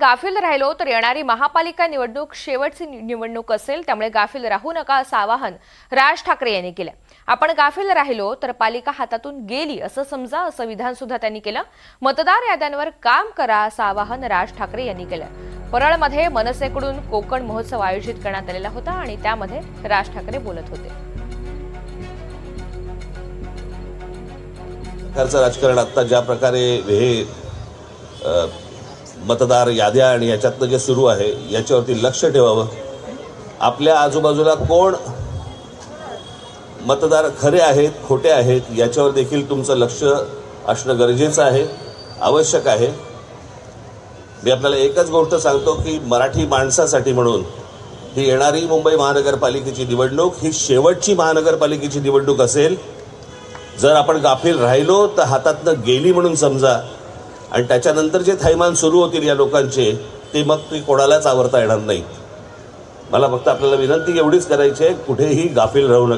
गाफील राहिलो तर येणारी महापालिका निवडणूक शेवटची निवडणूक असेल त्यामुळे गाफील राहू नका असं आवाहन राज ठाकरे यांनी केलं. आपण गाफील राहिलो तर पालिका हातातून गेली असं समजा असं विधान सुद्धा त्यांनी केलं. मतदार याद्यांवर काम करा असं आवाहन राज ठाकरे यांनी केलं. परळमध्ये मनसेकडून कोकण महोत्सव आयोजित करण्यात आलेला होता आणि त्यामध्ये राज ठाकरे बोलत होते. राजकारण आता ज्या प्रकारे हे मतदार याद्या आणि याच्यातनं जे सुरू आहे याच्यावरती लक्ष ठेवावं. आपल्या आजूबाजूला कोण मतदार खरे आहेत खोटे आहेत याच्यावर देखील तुमचं लक्ष असणं गरजेचं आहे आवश्यक आहे. मी आपल्याला एकच गोष्ट सांगतो की मराठी माणसासाठी म्हणून ही येणारी मुंबई महानगरपालिकेची निवडणूक ही शेवटची महानगरपालिकेची निवडणूक असेल जर आपण गाफील राहिलो तर हातातनं गेली म्हणून समजा आणि त्याच्यानंतर जे थैमान सुरू होतील या लोकांचे ते मग ते कोणालाच आवरता येणार नाही मला फक्त आपल्याला विनंती एवढीच करायची आहे कुठेही गाफील राहू नका.